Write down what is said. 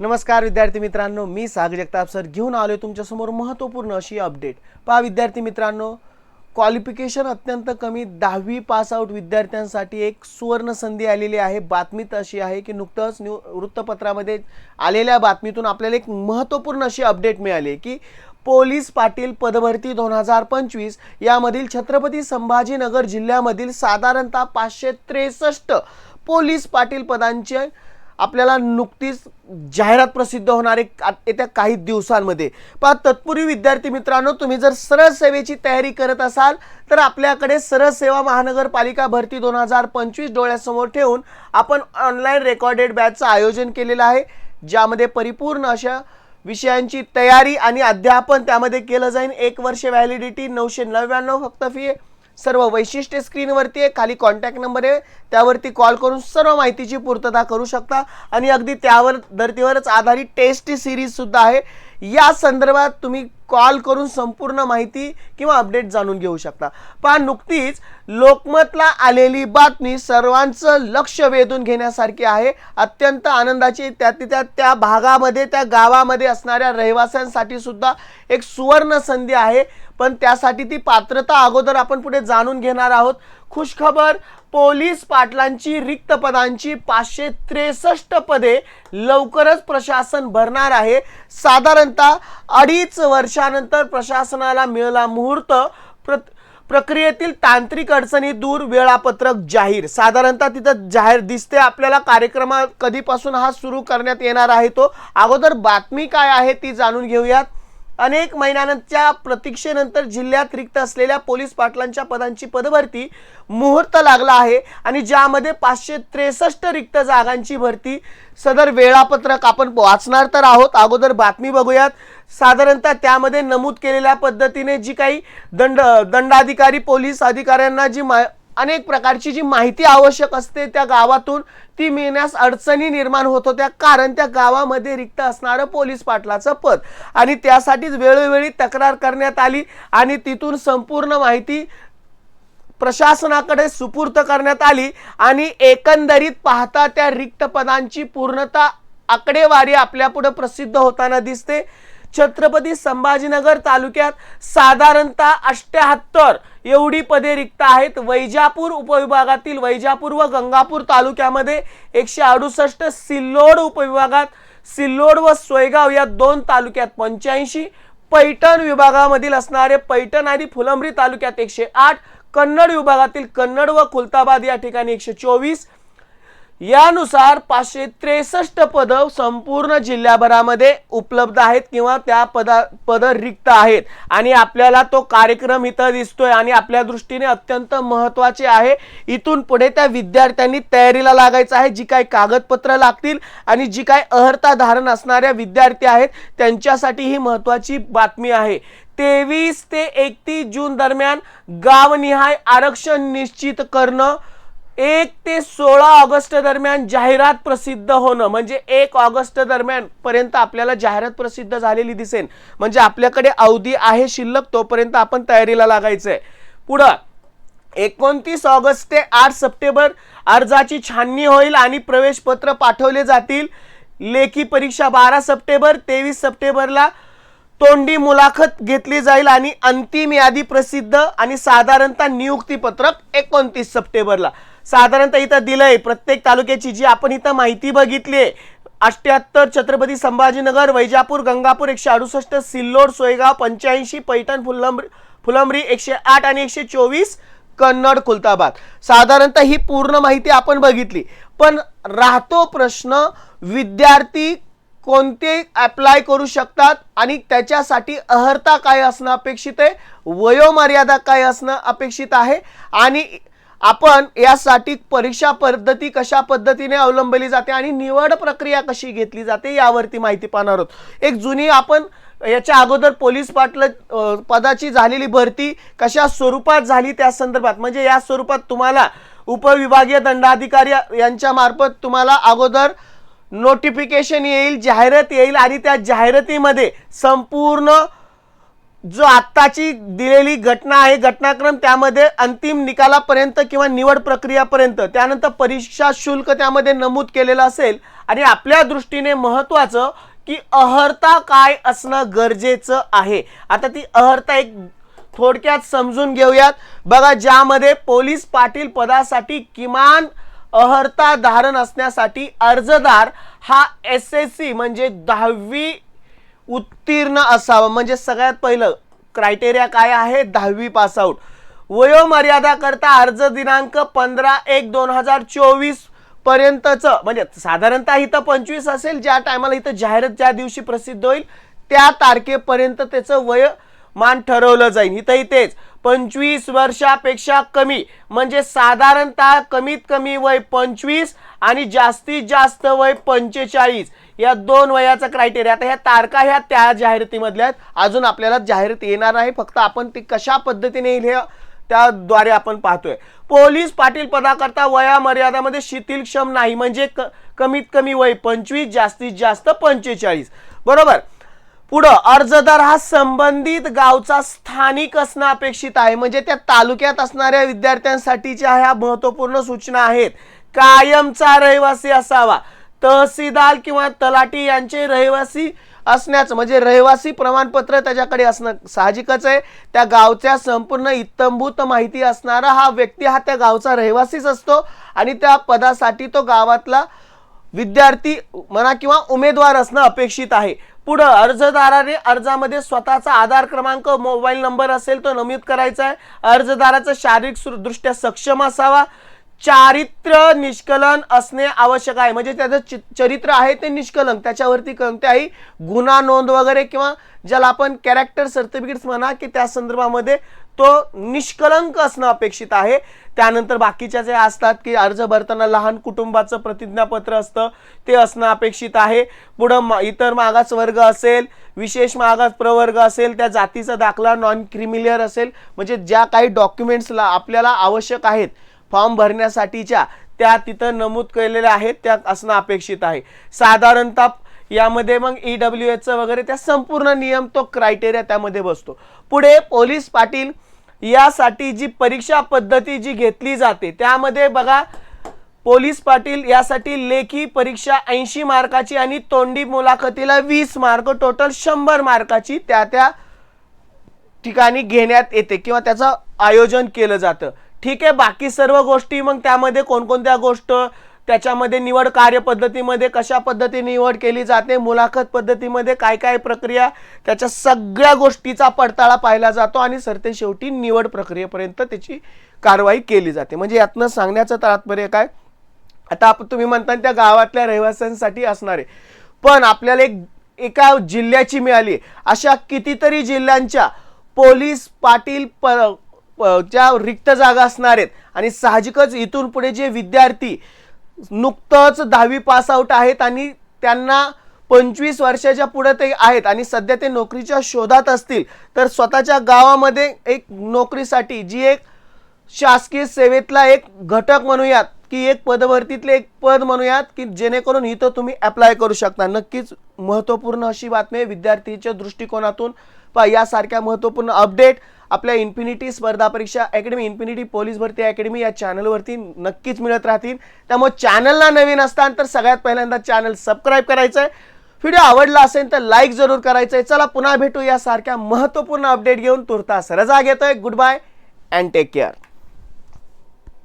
नमस्कार विद्यार्थी मित्रांनो. मी साग जगताप सर घेऊन आलोय तुमच्यासमोर महत्त्वपूर्ण अशी अपडेट. पहा विद्यार्थी मित्रांनो क्वालिफिकेशन अत्यंत कमी. दहावी पासआउट विद्यार्थ्यांसाठी एक सुवर्ण संधी आलेली आहे. बातमी तशी आहे की नुकतंच न्यू वृत्तपत्रामध्ये आलेल्या बातमीतून आपल्याला एक महत्त्वपूर्ण अशी अपडेट मिळाली की पोलीस पाटील पदभरती दोन हजार पंचवीस यामधील छत्रपती संभाजीनगर जिल्ह्यामधील साधारणतः पाचशे त्रेसष्ट पोलीस पाटील पदांचे आपल्याला नुकतीच जाहिरात प्रसिद्ध होणार आहे येत्या काही दिवसांमध्ये. पण तत्पूर्वी विद्यार्थी मित्रांनो तुम्ही जर सरळ सेवेची तयारी करत असाल तर आपल्याकडे सरळ सेवा महानगरपालिका भरती दोन हजार पंचवीस डोळ्यासमोर ठेवून आपण ऑनलाईन रेकॉर्डेड बॅचचं आयोजन केलेलं आहे ज्यामध्ये परिपूर्ण अशा विषयांची तयारी आणि अध्यापन त्यामध्ये केलं जाईल. एक वर्ष व्हॅलिडिटी नऊशे नव्याण्णव फक्त फी आहे. सर्व वैशिष्ट्ये स्क्रीनवरती आहे खाली कॉन्टॅक्ट नंबर आहे. त्यावरती कॉल करून सर्व माहितीची पूर्तता करू शकता. आणि अगदी त्यावर धर्तीवरच आधारित टेस्ट सिरीज सुद्धा आहे. या संदर्भात तुम्ही कॉल करून संपूर्ण माहिती किंवा अपडेट जाणून घेऊ शकता. पहा नुकतीच लोकमतला आलेली बातमी सर्वांचं लक्ष वेधून घेण्यासारखी आहे. अत्यंत आनंदाची त्या त्या त्या भागामध्ये त्या गावामध्ये असणाऱ्या रहिवाशांसाठी सुद्धा एक सुवर्ण संधी आहे. पण त्यासाठी ती पात्रता अगोदर आपण पुढे जाणून घेणार आहोत. खुशखबर पोलीस पाटलांची रिक्त पदांची पाचशे त्रेसष्ट पदे लवकरच प्रशासन भरणार आहे. साधारणतः अडीच वर्षानंतर प्रशासनाला मिळाला मुहूर्त. प्र प्रक्रियेतील तांत्रिक अडचणी दूर वेळापत्रक जाहीर. साधारणतः तिथं जाहीर दिसते आपल्याला कार्यक्रमा कधीपासून हा सुरू करण्यात येणार आहे तो. अगोदर बातमी काय आहे ती जाणून घेऊयात. अनेक महिन्यांच्या प्रतीक्षेनंतर जिल्ह्यात रिक्त असलेल्या पोलीस पाटलांच्या पदांची पदभरती मुहूर्त लागला आहे आणि ज्यामध्ये पाचशे त्रेसष्ट रिक्त जागांची भरती सदर वेळापत्रक आपण वाचणार तर आहोत. अगोदर बातमी बघूयात. साधारणतः त्यामध्ये नमूद केलेल्या पद्धतीने जी काही दंड दंडाधिकारी पोलीस अधिकाऱ्यांना जी मा अनेक प्रकारची जी माहिती आवश्यक असते त्या गावातून ती मिळण्यास अडचणी निर्माण होत होत्या. कारण त्या गावामध्ये रिक्त असणारं पोलीस पाटलाचं पद. आणि त्यासाठीच वेळोवेळी तक्रार करण्यात आली आणि तिथून संपूर्ण माहिती प्रशासनाकडे सुपूर्त करण्यात आली आणि एकंदरीत पाहता त्या रिक्त पदांची पूर्णता आकडेवारी आपल्यापुढे प्रसिद्ध होताना दिसते. छत्रपती संभाजीनगर तालुक्यात साधारणतः अष्ट्याहत्तर एवढी पदे रिक्त आहेत. वैजापूर उपविभागातील वैजापूर व गंगापूर तालुक्यामध्ये एकशे अडुसष्ट सिल्लोड उपविभागात सिल्लोड व सोयगाव या दोन तालुक्यात पंच्याऐंशी पैठण विभागामधील असणारे पैठण आणि फुलंब्री तालुक्यात एकशे आठ कन्नड विभागातील कन्नड व खुलताबाद या ठिकाणी एकशे चोवीस यानुसार पाचशे त्रेसष्ट पदं संपूर्ण जिल्ह्याभरामध्ये उपलब्ध आहेत किंवा त्या पदा पद रिक्त आहेत. आणि आपल्याला तो कार्यक्रम इथं दिसतोय आणि आपल्या दृष्टीने अत्यंत महत्त्वाचे आहे. इथून पुढे त्या विद्यार्थ्यांनी तयारीला लागायचं आहे. जी काही कागदपत्र लागतील आणि जी काही अहर्ता धारण असणाऱ्या विद्यार्थी आहेत त्यांच्यासाठी ही महत्वाची बातमी आहे. तेवीस ते एकतीस जून दरम्यान गावनिहाय आरक्षण निश्चित करणं एक ते सोळा ऑगस्ट दरम्यान जाहिरात प्रसिद्ध होणं म्हणजे एक ऑगस्ट दरम्यान पर्यंत आपल्याला जाहिरात प्रसिद्ध झालेली दिसेल. म्हणजे आपल्याकडे अवधी आहे शिल्लक तोपर्यंत आपण तयारीला लागायचंय. पुढं एकोणतीस ऑगस्ट ते आठ सप्टेंबर अर्जाची छाननी होईल आणि प्रवेशपत्र पाठवले जातील. लेखी परीक्षा बारा सप्टेंबर तेवीस सप्टेंबरला तोंडी मुलाखत घेतली जाईल आणि अंतिम यादी प्रसिद्ध आणि साधारणतः नियुक्तीपत्रक एकोणतीस सप्टेंबरला. साधारणतः इथं दिलंय प्रत्येक तालुक्याची जी आपण इथं माहिती बघितली आहे अष्ट्याहत्तर छत्रपती संभाजीनगर वैजापूर गंगापूर एकशे अडुसष्ट सिल्लोड सोयगाव पंच्याऐंशी पैठण फुलंब्री फुलंब्री एकशे आठ आणि एकशे चोवीस कन्नड खुलताबाद साधारणतः ही पूर्ण माहिती आपण बघितली. पण राहतो प्रश्न विद्यार्थी कोणते अप्लाय करू शकतात आणि त्याच्यासाठी अहर्ता काय असणं अपेक्षित आहे? वयोमर्यादा काय असणं अपेक्षित आहे? आणि आपण यासाठी परीक्षा पद्धती कशा पद्धतीने अवलंबली जाते आणि निवड प्रक्रिया कशी घेतली जाते यावरती माहिती पाहणार आहोत. एक जुनी आपण याच्या अगोदर पोलीस पाटल पदाची झालेली भरती कशा स्वरूपात झाली त्या संदर्भात. म्हणजे या स्वरूपात तुम्हाला उपविभागीय दंडाधिकारी यांच्या मार्फत तुम्हाला अगोदर नोटिफिकेशन येईल जाहिरात येईल आणि त्या जाहिरातीमध्ये संपूर्ण जो आत्ताची दिलेली घटना आहे घटनाक्रम त्यामध्ये अंतिम निकालापर्यंत किंवा निवड प्रक्रियापर्यंत त्यानंतर परीक्षा शुल्क त्यामध्ये नमूद केलेलं असेल आणि आपल्या दृष्टीने महत्त्वाचं की अहर्ता काय असणं गरजेचं आहे. आता ती अहर्ता एक थोडक्यात समजून घेऊयात. बघा ज्यामध्ये पोलीस पाटील पदासाठी किमान अहर्ता धारण असण्यासाठी अर्जदार हा एस एस सी म्हणजे दहावी उत्तीर्ण असावं. म्हणजे सगळ्यात पहिलं क्रायटेरिया काय आहे? दहावी पासआउट वयोमर्यादा करता अर्ज दिनांक पंधरा एक दोन हजार चोवीस पर्यंतचं म्हणजे साधारणतः इथं पंचवीस असेल ज्या टायमाला इथं जाहिरात ज्या दिवशी प्रसिद्ध होईल त्या तारखेपर्यंत त्याचं मान ठरवलं जाईल इथंही तेच. पंचवीस वर्षापेक्षा कमी म्हणजे साधारणतः कमीत कमी वय पंचवीस आणि जास्तीत जास्त वय पंचेचाळीस. या दोन वयाचा क्रायटेरिया आता ह्या तारखा ह्या त्या जाहिरातीमधल्या आहेत. अजून आपल्याला जाहिरात येणार नाही. फक्त आपण ती कशा पद्धतीने येईल हे त्याद्वारे आपण पाहतोय. पोलीस पाटील पदाकरता वया मर्यादामध्ये शिथिलक्षम नाही. म्हणजे क- कमीत कमी वय पंचवीस जास्तीत जास्त पंचेचाळीस. बरोबर? पुढं अर्जदार हा संबंधित गावचा स्थानिक असणं अपेक्षित आहे. म्हणजे त्या तालुक्यात असणाऱ्या विद्यार्थ्यांसाठीच्या ह्या महत्त्वपूर्ण सूचना आहेत कायमचा रहिवासी असावा. तहसीलदार किंवा तलाठी यांचे रहिवासी असण्याचं म्हणजे रहिवासी प्रमाणपत्र त्याच्याकडे असणं साहजिकच आहे. त्या गावच्या संपूर्ण इत्तंभूत माहिती असणारा हा व्यक्ती हा त्या गावचा रहिवासीच असतो आणि त्या पदासाठी तो गावातला विद्यार्थी म्हणा किंवा उमेदवार असणं अपेक्षित आहे. पुढं अर्जदाराने अर्जामध्ये स्वतःचा आधार क्रमांक मोबाईल नंबर असेल तो नमूद करायचा आहे. अर्जदाराचा शारीरिक दृष्ट्या सक्षम असावा. चारित्र्य निष्कलन असणे आवश्यक आहे. म्हणजे त्याचं चि- चरित्र आहे ते निष्कलन. त्याच्यावरती कोणत्याही गुन्हा नोंद वगैरे किंवा ज्याला आपण कॅरेक्टर सर्टिफिकेट्स म्हणा की त्या संदर्भामध्ये तो निष्कलंक असणं अपेक्षित आहे. त्यानंतर बाकीच्या जे असतात की अर्ज भरताना लहान कुटुंबाचं प्रतिज्ञापत्र असतं ते असणं अपेक्षित आहे. पुढं मा- इतर मागास वर्ग असेल विशेष मागास प्रवर्ग असेल त्या जातीचा दाखला नॉन क्रिमिलियर असेल म्हणजे ज्या काही डॉक्युमेंट्सला आपल्याला आवश्यक आहेत फॉर्म भरण्यासाठीच्या त्या तिथं नमूद केलेल्या आहेत त्या असणं अपेक्षित आहे. साधारणतः यामध्ये मग ई डब्ल्यू एचचं वगैरे त्या संपूर्ण नियम तो क्रायटेरिया त्यामध्ये बसतो. पुढे पोलीस पाटील यासाठी जी परीक्षा पद्धती जी घेतली जाते त्यामध्ये बघा पोलीस पाटील यासाठी लेखी परीक्षा ऐंशी मार्काची आणि तोंडी मुलाखतीला वीस मार्क टोटल शंभर मार्काची त्या त्या ठिकाणी घेण्यात येते किंवा त्याचं आयोजन केलं जातं. ठीक आहे बाकी सर्व गोष्टी मग त्यामध्ये कोणकोणत्या गोष्ट त्याच्यामध्ये निवड कार्यपद्धतीमध्ये कशा पद्धतीने निवड केली जाते मुलाखत पद्धतीमध्ये काय काय प्रक्रिया त्याच्या सगळ्या गोष्टीचा पडताळा पाहिला जातो आणि सरते शेवटी निवड प्रक्रियेपर्यंत त्याची कारवाई केली जाते. म्हणजे यातनं सांगण्याचं तात्पर्य काय? आता आपण तुम्ही म्हणता त्या गावातल्या रहिवाशांसाठी असणारे. पण आपल्याला एक एका जिल्ह्याची मिळाली. अशा कितीतरी जिल्ह्यांच्या पोलीस पाटील प प- ज्या रिक्त जागा असणार आहेत आणि साहजिकच इथून पुढे जे विद्यार्थी नुकतंच दहावी पास आउट आहेत आणि त्यांना पंचवीस वर्षाच्या पुढे ते आहेत आणि सध्या ते नोकरीच्या शोधात असतील. तर स्वतःच्या गावामध्ये एक नोकरीसाठी जी एक शासकीय सेवेतला एक घटक म्हणूयात की एक पदभरतीतले एक पद म्हणूयात की जेणेकरून इथं तुम्ही अप्लाय करू शकता. नक्कीच महत्त्वपूर्ण अशी बातमी विद्यार्थीच्या दृष्टिकोनातून पा यासारख्या महत्त्वपूर्ण अपडेट आपल्या इन्फिनिटी स्पर्धा परीक्षा अकॅडमी इन्फिनिटी पोलीस भरती अकॅडमी या चॅनलवरती नक्कीच मिळत राहतील. त्यामुळे चॅनलला नवीन असताना तर सगळ्यात पहिल्यांदा चॅनल सबस्क्राईब करायचं आहे व्हिडिओ आवडला असेल तर लाईक जरूर करायचं आहे चला पुन्हा भेटू यासारख्या महत्त्वपूर्ण अपडेट घेऊन तुर्तास रजा घेतोय. Good bye and take care